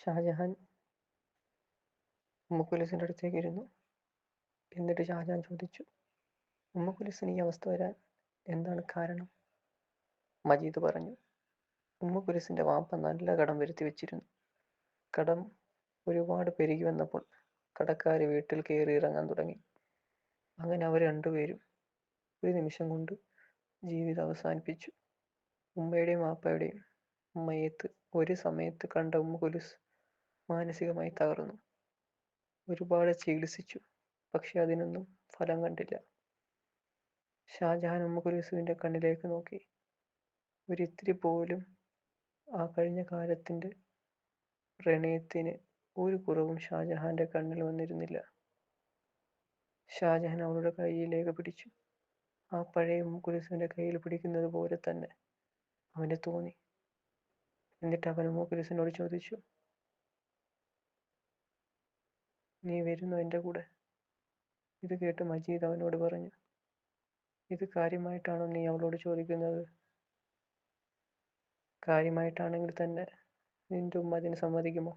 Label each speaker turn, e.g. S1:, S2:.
S1: ഷാജഹാൻ ഉമ്മക്കുലിസിന്റെ അടുത്തേക്ക് ഇരുന്നു. എന്നിട്ട് ഷാജഹാൻ ചോദിച്ചു ഉമ്മക്കുലിസിന് ഈ അവസ്ഥ വരാൻ എന്താണ് കാരണം? മജീദ് പറഞ്ഞു ഉമ്മക്കുലിസിന്റെ വാപ്പ നല്ല കടം വരുത്തി വെച്ചിരുന്നു. കടം ഒരുപാട് പെരുകി വന്നപ്പോൾ കടക്കാർ വീട്ടിൽ കയറി ഇറങ്ങാൻ തുടങ്ങി. അങ്ങനെ അവർ രണ്ടുപേരും ഒരു നിമിഷം കൊണ്ട് ജീവിതം അവസാനിപ്പിച്ചു. ഉമ്മയുടെയും വാപ്പയുടെയും മയത്ത് ഒരു സമയത്ത് കണ്ട ഉമ്മ കുലുസ് മാനസികമായി തകർന്നു. ഒരുപാട് ചികിത്സിച്ചു പക്ഷെ അതിനൊന്നും ഫലം കണ്ടില്ല. ഷാജഹാൻ ഉമ്മ കുലുസുവിന്റെ കണ്ണിലേക്ക് നോക്കി. ഒരിത്തിരി പോലും ആ കഴിഞ്ഞ കാലത്തിന്റെ പ്രണയത്തിന് ഒരു കുറവും ഷാജഹാന്റെ കണ്ണിൽ വന്നിരുന്നില്ല. ഷാജഹാൻ അവളുടെ കയ്യിലേക്ക് പിടിച്ചു. ആ പഴയ മുക്കുലിസിന്റെ കയ്യിൽ പിടിക്കുന്നത് പോലെ തന്നെ അവന് തോന്നി. എന്നിട്ട് അവൻ മുക്കുലിസിനോട് ചോദിച്ചു നീ വരുന്നു എന്റെ കൂടെ. ഇത് കേട്ട് മജീദ് അവനോട് പറഞ്ഞു ഇത് കാര്യമായിട്ടാണോ നീ അവളോട് ചോദിക്കുന്നത്? കാര്യമായിട്ടാണെങ്കിൽ തന്നെ നിന്റെ ഉമ്മ അതിന് സമ്മതിക്കുമോ?